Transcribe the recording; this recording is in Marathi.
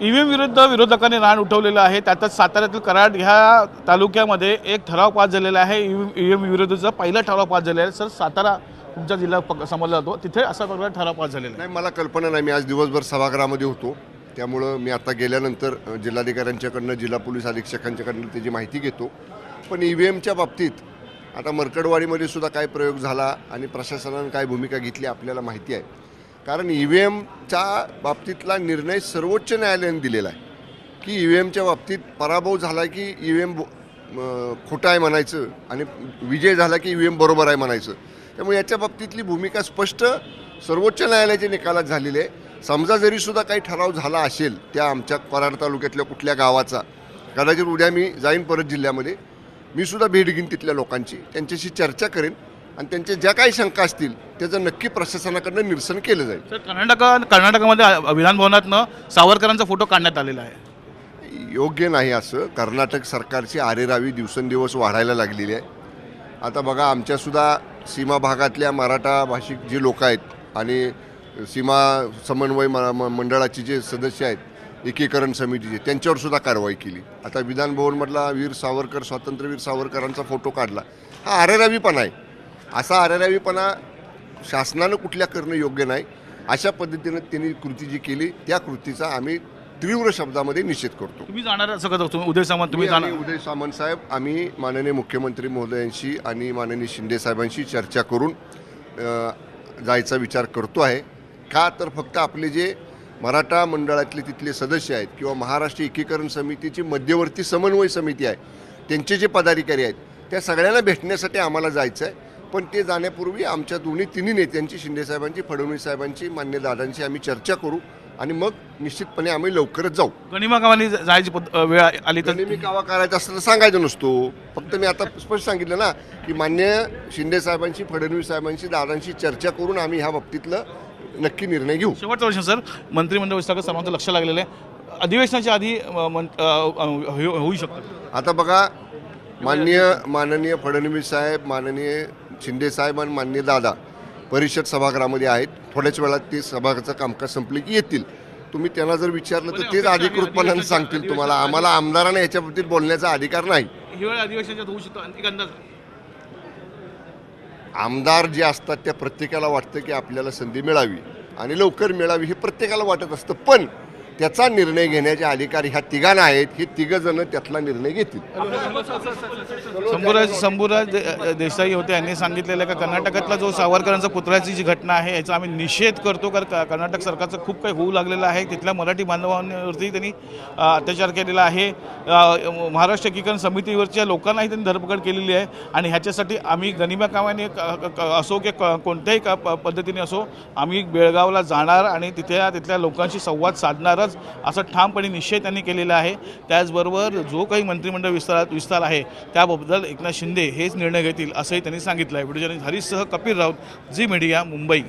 ईव्हीएम विरुद्ध विरोधकांनी रान उठवलेलं आहे. त्यातच साताऱ्यातील कराड ह्या तालुक्यामध्ये एक ठराव पास झालेला आहे. ईव्हीएम विरुद्धचा पहिला ठराव पास झालेला आहे. सर सातारा तुमचा जिल्हा समजला जातो. तिथे असा प्रकार ठराव पास झालेला आहे. नाही मला कल्पना नाही. मी आज दिवसभर सभागृहामध्ये होतो. त्यामुळं मी आता गेल्यानंतर जिल्हाधिकाऱ्यांच्याकडनं जिल्हा पोलीस अधीक्षकांच्याकडनं त्याची माहिती घेतो. पण ई व्ही एमच्या बाबतीत आता मरकडवाडीमध्ये सुद्धा काय प्रयोग झाला आणि प्रशासनानं काय भूमिका घेतली आपल्याला माहिती आहे. कारण ई व्ही एमच्या बाबतीतला निर्णय सर्वोच्च न्यायालयाने दिलेला आहे. की ई व्ही एमच्या बाबतीत पराभव झाला की ई व्ही एम खोटा आहे म्हणायचं आणि विजय झाला की ई व्ही एम बरोबर आहे म्हणायचं. त्यामुळे याच्या बाबतीतली भूमिका स्पष्ट सर्वोच्च न्यायालयाच्या निकालात झालेली आहे. समजा जरी सुद्धा काही ठराव झाला असेल त्या आमच्या कराड तालुक्यातल्या कुठल्या गावाचा कदाचित उद्या मी जाईन परत जिल्ह्यामध्ये मी सुद्धा भेट घेईन तिथल्या लोकांची त्यांच्याशी चर्चा करेन. आणि त्यांच्या ज्या काही शंका असतील त्याचं नक्की प्रशासनाकडनं निरसन केलं जाईल. सर कर्नाटक कर्नाटकामध्ये विधान भवनातनं सावरकरांचा फोटो काढण्यात आलेला आहे. योग्य नाही असं. कर्नाटक सरकारची आरेरावी दिवसेंदिवस वाढायला लागलेली आहे. आता बघा आमच्यासुद्धा सीमा भागातल्या मराठा भाषिक जे लोक आहेत आणि सीमा समन्वय मंडळाचे जे सदस्य आहेत एकीकरण समितीचे त्यांच्यावर सुद्धा कारवाई केली. आता विधानभवनमधला वीर सावरकर स्वातंत्र्यवीर सावरकरांचा फोटो काढला. हा आरेरावीपणा आहे. असा आरेरावीपणा शासनानं कुठल्या करणं योग्य नाही. अशा पद्धतीनं त्यांनी कृती जी केली त्या कृतीचा आम्ही तीव्र शब्दामध्ये निषेध करतो. तुम्ही जाणार असं उदय सामंत तुम्ही जाणार? उदय सामंत साहेब आम्ही माननीय मुख्यमंत्री महोदयांशी आणि माननीय शिंदे साहेबांशी चर्चा करून जायचा विचार करतो आहे. का तर फक्त आपले जे मराठा मंडळातले तिथले सदस्य आहेत किंवा महाराष्ट्र एकीकरण समितीची मध्यवर्ती समन्वय समिती आहे त्यांचे जे पदाधिकारी आहेत त्या सगळ्यांना भेटण्यासाठी आम्हाला जायचं आहे पण ते जाण्यापूर्वी आमच्या दोन्ही तिन्ही नेत्यांची शिंदे साहेबांची फडणवीस साहेबांची मान्य दादांची आम्ही चर्चा करू आणि मग निश्चितपणे आम्ही लवकरच जाऊ. गणिमा गावानी जायची वेळ आली तर? मी कावा करायचा असतं तर सांगायचं नसतो. फक्त मी आता स्पष्ट सांगितलं ना की मान्य शिंदे साहेबांशी फडणवीस साहेबांशी दादांशी चर्चा करून आम्ही ह्या बाबतीतलं नक्की निर्णय घेऊ. शेवटचा प्रश्न सर. मंत्रिमंडळ विस्तार सर्वांचं लक्ष लागलेलं आहे. अधिवेशनाच्या आधी हो- होऊ शकतं. आता बघा माननीय माननीय फडणवीस साहेब माननीय शिंदे साहेब आणि माननीय दादा परिषद सभागृहामध्ये आहेत. थोड्याच वेळात ते सभागृहाचं कामकाज संपले की येतील. तुम्ही त्यांना जर विचारलं तर तेच अधिकृतपणाने सांगतील तुम्हाला. आम्हाला आमदारांना याच्या बाबतीत बोलण्याचा अधिकार नाही. आमदार जे असतात त्या प्रत्येकाला वाटतं की आपल्याला संधी मिळावी आणि लवकर मिळावी हे प्रत्येकाला वाटत असतं. पण त्याचा निर्णय घेण्याचे अधिकार ह्या तिघांना आहेत हे तिघं जण त्यातला निर्णय घेतील. शंभूराज शंभूराज दे- देसाई होते यांनी सांगितलेलं आहे का कर्नाटकातला जो सावरकरांचा पुतळ्याची जी घटना आहे याचा आम्ही निषेध करतो कारण कर्नाटक सरकारचं खूप काही होऊ लागलेलं आहे. तिथल्या मराठी बांधवांवरती त्यांनी अत्याचार केलेला आहे. महाराष्ट्र एकीकरण समितीवरच्या लोकांनाही त्यांनी धरपकड केलेली आहे. आणि ह्याच्यासाठी आम्ही गनिमा कामाने क- क- असो की क- कोणत्याही का प- पद्धतीने असो आम्ही बेळगावला जाणार आणि तिथे तिथल्या लोकांशी संवाद साधणारच असं ठामपणे निश्चय त्यांनी केलेला आहे. त्याचबरोबर जो काही मंत्रिमंडळ विस्तारात विस्तार आहे त्याबद्दल एकनाथ शिंदे हेच निर्णय घेतील असंही त्यांनी सांगितलं आहे व्हिडिओ जर्नलिस्ट हरीशसह कपिल राऊत झी मीडिया मुंबई.